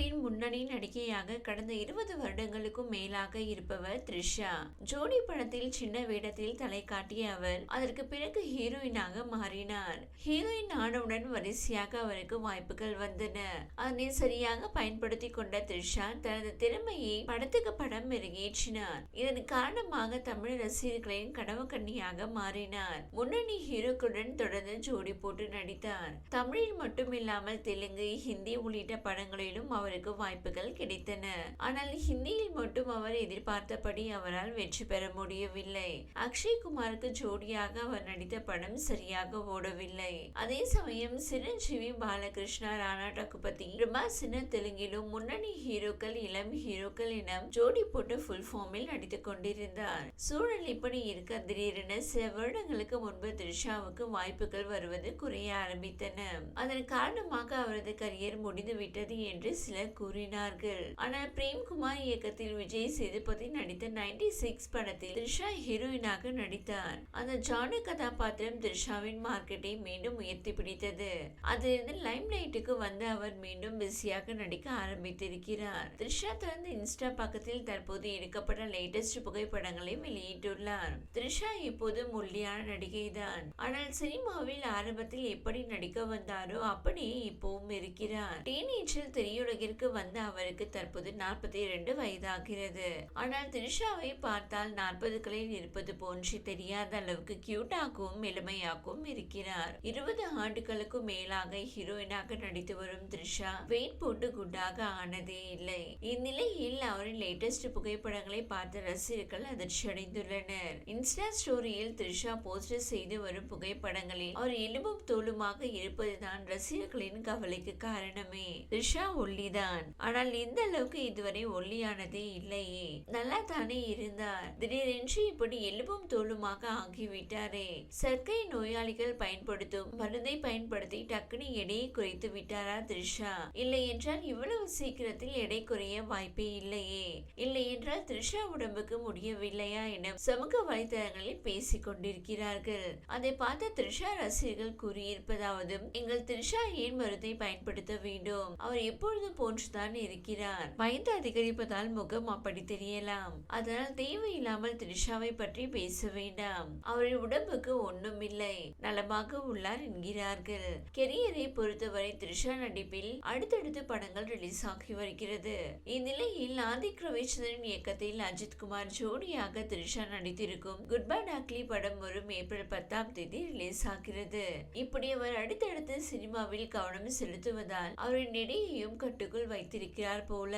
பாலிவுட்டின் முன்னணி நடிகையாக கடந்த இருபது வருடங்களுக்கும் மேலாக இருப்பவர் த்ரிஷா. ஜோடி படத்தில் சின்ன வேடத்தில் தலை காட்டிய அவர் அதற்கு பிறகு ஹீரோயினாக மாறினார். ஹீரோயின் ஆனவுடன் வரிசையாக அவருக்கு வாய்ப்புகள் வந்தன. அதனை சரியாக பயன்படுத்தி கொண்ட த்ரிஷா தனது திறமையை படத்துக்கு படம் மெருகேற்றினார். இதன் காரணமாக தமிழ் ரசிகர்களின் கனவு கண்ணியாக மாறினார். முன்னணி ஹீரோக்களுடன் தொடர்ந்து ஜோடி போட்டு நடித்தார். தமிழில் மட்டுமில்லாமல் தெலுங்கு ஹிந்தி உள்ளிட்ட படங்களிலும் அவர் அவருக்கு வாய்ப்புகள் கிடைத்தன. ஆனால் ஹிந்தியில் மட்டும் அவர் எதிர்பார்த்தபடி அவரால் வெற்றி பெற முடியவில்லை. அக்ஷய் குமாருக்கு ஜோடியாக அவர் நடித்த படம் சரியாக ஓடவில்லை. அதே சமயம் சிரஞ்சீவி பாலகிருஷ்ணா ராணா டகுபதி பிரபாசின தெலுங்கிலும் முன்னணி ஹீரோக்கள் இளம் ஹீரோக்கள் என ஜோடி போட்டு ஃபுல் ஃபார்மில் நடித்துக் கொண்டிருந்தார். சூழல் இப்படி இருக்க திடீரென சில வருடங்களுக்கு முன்பு த்ரிஷாவுக்கு வாய்ப்புகள் வருவது குறைய ஆரம்பித்தன. அதன் காரணமாக அவரது கரியர் முடிந்துவிட்டது என்று சிலர் கூறினார்கள். ஆனால் பிரேம்குமார் இயக்கத்தில் விஜய் சேதுபதி நடித்த நைன்டி சிக்ஸ் படத்தில் த்ரிஷா ஹீரோயினாக நடித்தார். அந்த ஜானு கதாபாத்திரம் த்ரிஷாவின் மார்க்கெட்டை மீண்டும் உயர்த்தி பிடித்தது. அதிலிருந்து லைம் லைட்டுக்கு வந்து அவர் மீண்டும் பிஸியாக நடிக்க ஆரம்பித்திருக்கிறார். த்ரிஷா தொடர்ந்து இன்ஸ்டா பக்கத்தில் தற்போது எடுக்கப்பட்ட லேட்டஸ்ட் புகைப்படங்களை வெளியிட்டுள்ளார். த்ரிஷா இப்போது முள்ளியான நடிகை தான் ஆனால் சினிமாவில் ஆரம்பத்தில் எப்படி நடிக்க வந்தாரோ அப்படியே இப்பவும் இருக்கிறார். டீனேஜில் திரையுலகிற்கு வந்த அவருக்கு தற்போது நாற்பத்தி இரண்டு வயதாகிறது. ஆனால் த்ரிஷாவை பார்த்தால் நாற்பதுகளில் இருப்பது போன்று தெரியாத அளவுக்கு கியூட்டாகவும் எளிமையாகவும் இருக்கிறார். இருபது ஆண்டுகளுக்கும் மேலாக ஹீரோயினாக நடித்து வரும் த்ரிஷா வெயிட் போட்டு குண்டாக ஆனதே இல்லை. இந்நிலையில் அவரின் லேட்டஸ்ட் புகைப்படங்களை பார்த்த ரசிகர்கள் அதிர்ச்சி அடைந்துள்ளனர். இன்ஸ்டா ஸ்டோரியில் த்ரிஷா போஸ்ட் செய்து வரும் புகைப்படங்களில் அவர் எலும்பும் தோலுமாக இருப்பதுதான் ரசிகர்களின் கவலைக்கு காரணமே. த்ரிஷா ஒல்லிதான் ஆனால் இந்த அளவுக்கு இதுவரை ஒல்லியானதே இல்லையே. நல்லா தானே இருந்தார். திடீரென்று இப்படி எலும்பும் தோலுமாக ஆகிவிட்டாரே. சர்க்கரை நோயாளிகள் பயன்படுத்தும் மருந்தை பயன்படுத்தி டக்குனு எடையை குறைத்து விட்டாரா த்ரிஷா? இல்லை என்றால் இவ்வளவு சீக்கிரத்தில் எடை குறைய வாய்ப்பே இல்லையே. இல்லை என்றால் த்ரிஷா உடம்புக்கு முடியவில்லையா என சமூக வலைதளங்களில் பேசிக் கொண்டிருக்கிறார்கள். அதை பார்த்த த்ரிஷா ரசிகர்கள் கூறியிருப்பதாவது எங்கள் த்ரிஷா ஏன் மருந்தை பயன்படுத்த வேண்டும்? அவர் எப்பொழுதும் போன்றுதான் இருக்கிறார். வயது அதிகரிப்பதால் முகம் அப்படி தெரியலாம். அதனால் தேவையில்லாமல் த்ரிஷாவை பற்றி பேச வேண்டாம். அவரின் உடம்புக்கு ஒண்ணும் இல்லை நலமாக உள்ளார் என்கிறார்கள். கெரியரை பொறுத்தவரை த்ரிஷா நடிப்பில் அடுத்தடுத்து படங்கள் ரிலீஸ் ஆகி வருகிறது. இந்நிலையில் ஆதிக் ரவிச்சந்திரன் இயக்கத்தில் அஜித் குமார் ஜோடியாக த்ரிஷா நடித்திருக்கும் குட் பை டாக்லி படம் வரும் ஏப்ரல் பத்தாம் தேதி ரிலீஸ் ஆகிறது. இப்படி அவர் அடுத்தடுத்து சினிமாவில் கவனம் செலுத்துவதால் அவரின் எடையையும் கட்டுக்குள் வைத்திருக்கிறார் போல.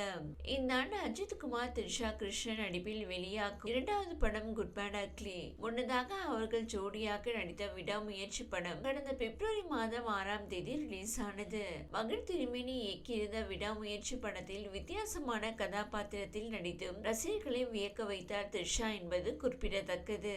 இந்த ஆண்டு அஜித் குமார் த்ரிஷா கிருஷ்ணன் நடிப்பில் வெளியாகும் இரண்டாவது படம் குட் பேட் அக்லி முன்னதாக அவர்கள் ஜோடியாக நடித்த விடாமுயற்சி படம். கடந்த பிப்ரவரி மாதம் ஆறாம் தேதி ரிலீஸ் ஆனது. மகிழ் திருமேனி இயக்கியிருந்த விடாமுயற்சி படத்தில் வித்தியாசமான கதாபாத்திரத்தில் நடித்தும் ரசிகர்களை வியக்க வைத்தார் த்ரிஷா என்பது குறிப்பிடத்தக்கது.